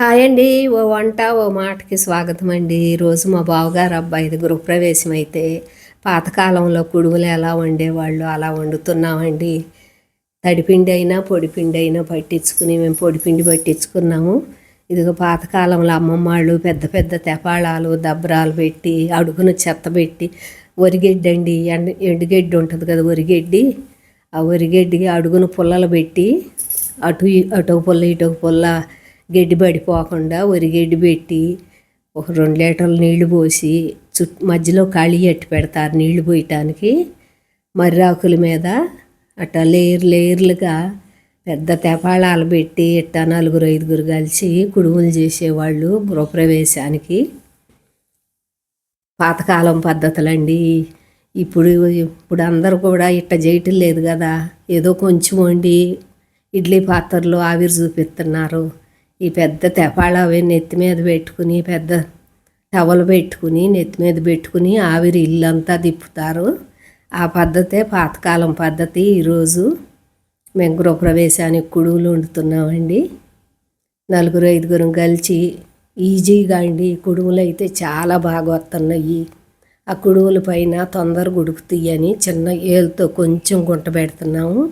Hi అండి. ఓ వంట ఓ మాటకి స్వాగతం అండి. ఈరోజు మా బావగారు అబ్బాయిది గృహప్రవేశం అయితే పాతకాలంలో కుడుములు ఎలా వండేవాళ్ళు అలా వండుతున్నామండి. తడిపిండి అయినా పొడిపిండి అయినా పట్టించుకుని మేము పొడిపిండి పట్టించుకున్నాము. ఇదిగో పాతకాలంలో అమ్మమ్మ వాళ్ళు పెద్ద పెద్ద తెపాళాలు దబ్బరాలు పెట్టి అడుగున చెత్త పెట్టి వరిగెడ్డి అండి ఎండ ఎండుగడ్డి ఉంటుంది కదా ఒరిగెడ్డి. ఆ వరిగడ్డికి అడుగున పుల్లలు పెట్టి అటు అటు పుల్ల ఇటు పుల్ల గడ్డి పడిపోకుండా వరిగడ్డి పెట్టి ఒక రెండు లీటర్ల నీళ్ళు పోసి చుట్టూ మధ్యలో ఖాళీ ఎట్టి పెడతారు నీళ్ళు పోయటానికి మర్రాకుల మీద అట్లా లేయర్ లేయర్లుగా పెద్ద తెపాళాలు పెట్టి ఇట్టా నలుగురు ఐదుగురు కలిసి కుడుములు చేసేవాళ్ళు గృహప్రవేశానికి. పాతకాలం పద్ధతులండి. ఇప్పుడు ఇప్పుడు అందరూ కూడా ఇట్ట చేయటం లేదు కదా. ఏదో కొంచెం వండి ఇడ్లీ పాత్రలు ఆవిరి చూపిస్తున్నారు. ఈ పెద్ద తెపాళ అవి నెత్తి మీద పెట్టుకుని పెద్ద టవలు పెట్టుకుని నెత్తి మీద పెట్టుకుని ఆవిరి ఇల్లంతా తిప్పుతారు. ఆ పద్ధతే పాతకాలం పద్ధతి. ఈరోజు మేము గృహప్రవేశానికి కొడువులు వండుతున్నామండి. నలుగురు ఐదుగురు కలిసి ఈజీగా అండి. కుడుములు అయితే చాలా బాగా వస్తున్నాయి ఆ కుడుముల పైన తొందరగా ఉడుకుతాయని చిన్న ఏలుతో కొంచెం గుంట పెడుతున్నాము.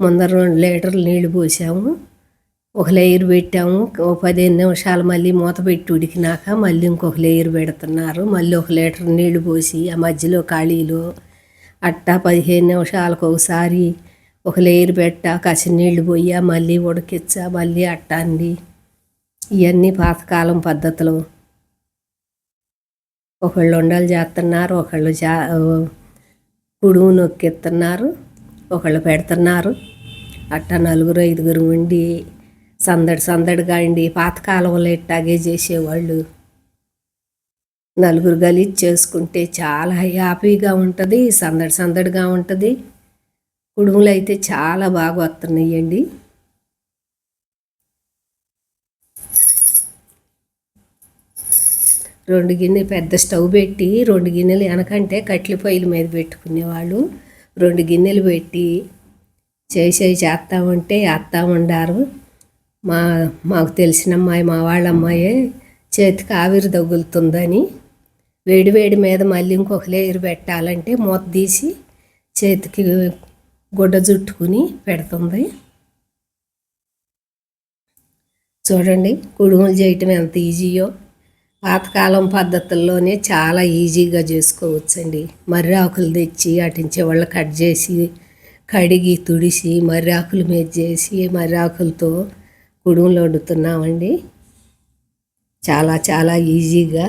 ముందర రెండు లీటర్లు నీళ్ళు పోసాము. ఒక లేయర్ పెట్టాము. పదిహేను నిమిషాలు మళ్ళీ మూత పెట్టి ఉడికినాక మళ్ళీ ఇంకొక లేయర్ పెడుతున్నారు. మళ్ళీ ఒక లీటర్ నీళ్ళు పోసి ఆ మధ్యలో ఖాళీలో అట్టా పదిహేను నిమిషాలకు ఒకసారి ఒక లేయర్ పెట్టా కసి నీళ్ళు పోయా మళ్ళీ ఉడికిచ్చా మళ్ళీ అట్టాండి ఇవన్నీ పాతకాలం పద్ధతులు. ఒకళ్ళు ఉండలు చేస్తున్నారు ఒకళ్ళు చా కుడుము నొక్కిస్తున్నారు ఒకళ్ళు పెడుతున్నారు. అట్టా నలుగురు ఐదుగురు ఉండి సందడి సందడిగా అండి. పాతకాలంలో ఇట్టాగే చేసేవాళ్ళు. నలుగురు గలీజ్ చేసుకుంటే చాలా హ్యాపీగా ఉంటుంది సందడి సందడిగా ఉంటుంది. కుడుములు అయితే చాలా బాగా వస్తున్నాయండి రెండు గిన్నె పెద్ద స్టవ్ పెట్టి రెండు గిన్నెలు వెనకంటే కట్లి పొయ్యిల మీద పెట్టుకునేవాళ్ళు. రెండు గిన్నెలు పెట్టి చేసే చేస్తూ ఉంటే వేస్తూ ఉండారు మా మాకు తెలిసిన అమ్మాయి మా వాళ్ళ అమ్మాయి చేతికి ఆవిరి తగులుతుందని వేడి వేడి మీద మళ్ళీ ఇంకొక లేయర్ పెట్టాలంటే మూత తీసి చేతికి గుడ్డ చుట్టుకుని పెడుతుంది. చూడండి కుడుములు చేయటం ఎంత ఈజీయో. పాతకాలం పద్ధతుల్లోనే చాలా ఈజీగా చేసుకోవచ్చండి. మర్రి ఆకులు తెచ్చి అటించే వాళ్ళు కట్ చేసి కడిగి తుడిసి మర్రి ఆకులు మీద చేసి మర్రి ఆకులతో కుడుములు వండుతున్నామండి. చాలా చాలా ఈజీగా.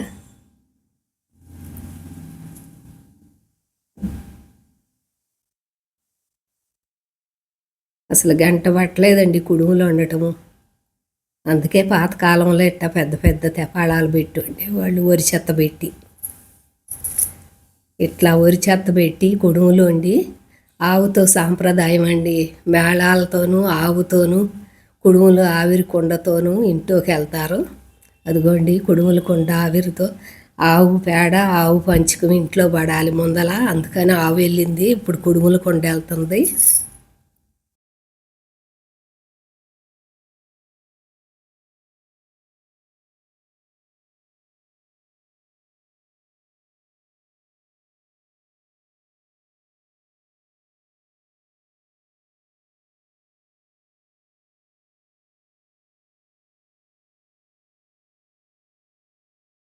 అసలు గంట పట్టలేదండి కుడుములు వండటము. అందుకే పాతకాలంలో ఇట్ట పెద్ద పెద్ద తెపాళాలు పెట్టి వాళ్ళు వరి చెత్త పెట్టి. ఇట్లా వరి చెత్త పెట్టి కుడుములు వండి ఆవుతో సాంప్రదాయం అండి మేళాలతోనూ ఆవుతోనూ కుడుములు ఆవిరి కుండతోనూ ఇంట్లోకి వెళ్తారు అదిగోండి కుడుముల కుండ ఆవిరితో ఆవు పేడ ఆవు పంచుకుని ఇంట్లో పడాలి ముందల. అందుకని ఆవు వెళ్ళింది ఇప్పుడు కుడుముల కుండ వెళ్తుంది.